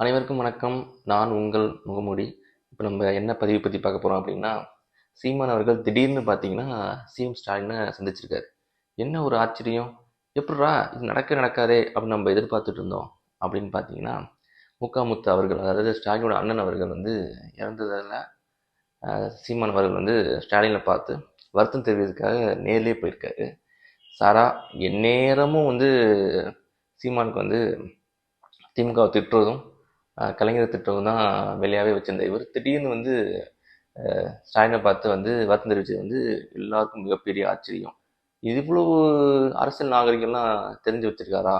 அனைவருக்கும் வணக்கம். நான் உங்கள் முகமூடி. இப்போ நம்ம என்ன பதிவு பற்றி பார்க்க போகிறோம் அப்படின்னா சீமான் அவர்கள் திடீர்னு பார்த்தீங்கன்னா சிஎம் ஸ்டாலினை சந்திச்சிருக்காரு. என்ன ஒரு ஆச்சரியம்? எப்படா இது நடக்க நடக்காதே அப்படின்னு நம்ம எதிர்பார்த்துட்டு இருந்தோம் அப்படின்னு பார்த்தீங்கன்னா முக்காமுத்து அவர்கள் அதாவது ஸ்டாலினோட அண்ணன் அவர்கள் வந்து இறந்ததில் சீமான் அவர்கள் வந்து ஸ்டாலினை பார்த்து வருத்தம் தெரிவிக்கிறதுக்காக நேர்லேயே போயிருக்காரு. சாரா எந்நேரமும் வந்து சீமானுக்கு வந்து திமுகவை திட்டுறதும் கலைஞர் திட்டம் தான் வெளியாகவே வச்சிருந்த இவர் திடீர்னு வந்து ஸ்டாலினை பார்த்து வந்து வருத்தம் தெரிவித்தது வந்து எல்லாருக்கும் மிகப்பெரிய ஆச்சரியம். இது இவ்வளவு அரசியல் நாகரிகம்லாம் தெரிஞ்சு வச்சிருக்காரா?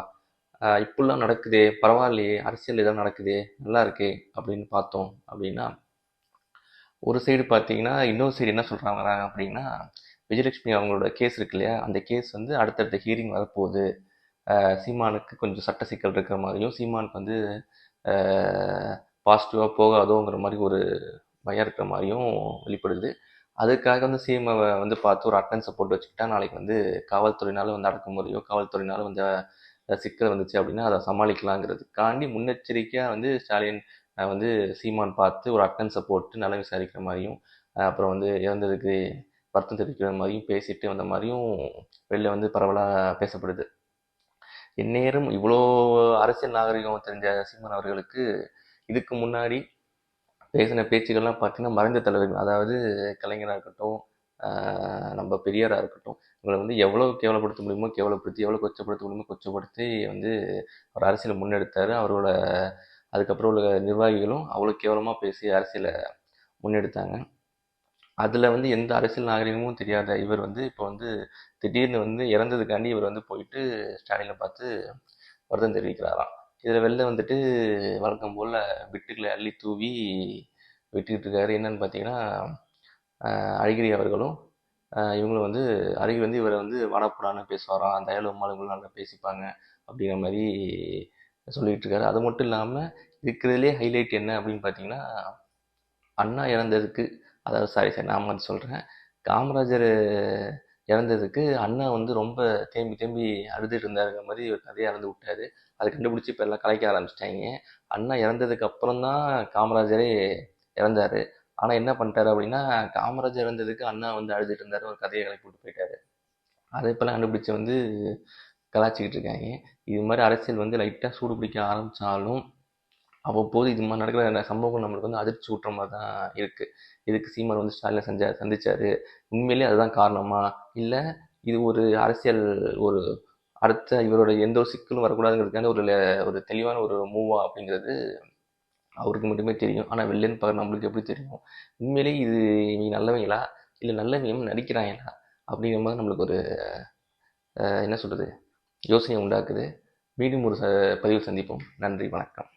இப்படிலாம் நடக்குதே பரவாயில்லையே அரசியல் இதெல்லாம் நடக்குதே நல்லா இருக்கே அப்படின்னு பார்த்தோம் அப்படின்னா ஒரு சைடு பார்த்தீங்கன்னா இன்னொரு சைடு என்ன சொல்கிறாங்க அப்படின்னா விஜயலட்சுமி அவங்களோட கேஸ் இருக்கு இல்லையா? அந்த கேஸ் வந்து அடுத்தடுத்த ஹீரிங் வரப்போகுது. சீமானுக்கு கொஞ்சம் சட்ட சிக்கல் இருக்கிற மாதிரியும் சீமானுக்கு வந்து பாசிட்டிவாக போகாதோங்கிற மாதிரி ஒரு பயம் இருக்கிற மாதிரியும் வெளிப்படுது. அதுக்காக வந்து சிஎம் வந்து பார்த்து ஒரு அட்டன்ஸை போட்டு வச்சுக்கிட்டா நாளைக்கு வந்து காவல்துறையினாலும் வந்து அடக்குமுறையோ காவல்துறையினால வந்து சிக்கல் வந்துச்சு அப்படின்னா அதை சமாளிக்கலாங்கிறதுக்காண்டி முன்னெச்சரிக்கையாக வந்து ஸ்டாலின் வந்து சீமான் பார்த்து ஒரு அட்டன்ஸை போட்டு நல்லா விசாரிக்கிற மாதிரியும் அப்புறம் வந்து இறந்ததுக்கு வருத்தம் தெரிவிக்கிற மாதிரியும் பேசிட்டு வந்த மாதிரியும் வெளில வந்து பரவலாக பேசப்படுது. இந்நேரம் இவ்வளோ அரசியல் நாகரிகம் தெரிஞ்ச சீமான் அவர்களுக்கு இதுக்கு முன்னாடி பேசின பேச்சுகள்லாம் பார்த்தீங்கன்னா மறைந்த தலைவர்கள் அதாவது கலைஞராக இருக்கட்டும் நம்ம பெரியாராக இருக்கட்டும் இவங்களை வந்து எவ்வளோ கேவலப்படுத்த முடியுமோ கேவலப்படுத்தி எவ்வளோ கொச்சப்படுத்த முடியுமோ கொச்சப்படுத்தி வந்து அவர் அரசியலை முன்னெடுத்தார். அவரோட அதுக்கப்புறம் உள்ள நிர்வாகிகளும் அவ்வளோ கேவலமாக பேசி அரசியலை முன்னெடுத்தாங்க. அதில் வந்து எந்த அரசியல் நாகரிகமும் தெரியாத இவர் வந்து இப்போ வந்து திடீர்னு வந்து இறந்ததுக்காண்டி இவர் வந்து போயிட்டு ஸ்டாலினை பார்த்து வருத்தம் தெரிவிக்கிறாராம். இதில் வெளில வந்துட்டு வழக்கம் போல் பிட்டுகளை அள்ளி தூவி விட்டுக்கிட்டு இருக்காரு. என்னன்னு பார்த்தீங்கன்னா அழகிரி அவர்களும் இவங்களும் வந்து அழகி வந்து இவரை வந்து வாடப்புடான்னு பேசுவாராம். தயாளு அம்மாளுங்களும் நல்லா பேசிப்பாங்க அப்படிங்கிற மாதிரி சொல்லிகிட்டு இருக்காரு. அது மட்டும் இல்லாமல் இருக்கிறதுலே ஹைலைட் என்ன அப்படின்னு பார்த்தீங்கன்னா அண்ணா இறந்ததுக்கு அதாவது சாரி சார் நான் வந்து சொல்கிறேன் காமராஜர் இறந்ததுக்கு அண்ணா வந்து ரொம்ப தேம்பி தேம்பி அழுதுட்டு இருந்தாருங்கிற மாதிரி ஒரு கதையை இறந்து விட்டாரு. அதை கண்டுபிடிச்சி இப்போ எல்லாம் கலைக்க ஆரம்பிச்சிட்டாங்க. அண்ணா இறந்ததுக்கு அப்புறம் தான் காமராஜரே இறந்தாரு. ஆனால் என்ன பண்ணிட்டாரு அப்படின்னா காமராஜர் இறந்ததுக்கு அண்ணா வந்து அழுதுட்டு இருந்தார். ஒரு கதையை கிளப்பி விட்டு போயிட்டாரு. அதை இப்போல்லாம் கண்டுபிடிச்சி வந்து கலாச்சிக்கிட்டு இருக்காங்க. இது மாதிரி அரசியல் வந்து லைட்டாக சூடு பிடிக்க ஆரம்பித்தாலும் அவ்வப்போது இது மாதிரி நடக்கிற சம்பவங்கள் நம்மளுக்கு வந்து அதிர்ச்சி ஊற்ற மாதிரி தான் இருக்குது இதுக்கு சீமான் வந்து ஸ்டாலினை சஞ்சா சந்தித்தார் உண்மையிலேயே அதுதான் காரணமா? இல்லை இது ஒரு அரசியல் ஒரு அடுத்த இவரோட எந்த ஒரு சிக்கலும் வரக்கூடாதுங்கிறதுக்கான ஒரு ஒரு தெளிவான ஒரு மூவா அப்படிங்கிறது அவருக்கு மட்டுமே தெரியும். ஆனால் வெளிலேருந்து பார்க்க நம்மளுக்கு எப்படி தெரியும்? உண்மையிலேயே இது இவங்க நல்லவங்களா இல்லை நல்லவங்க நடிக்கிறாங்களா அப்படிங்கிற மாதிரி நம்மளுக்கு ஒரு என்ன சொல்கிறது யோசனை உண்டாக்குது. மீண்டும் ஒரு ச பதிவு சந்திப்போம். நன்றி வணக்கம்.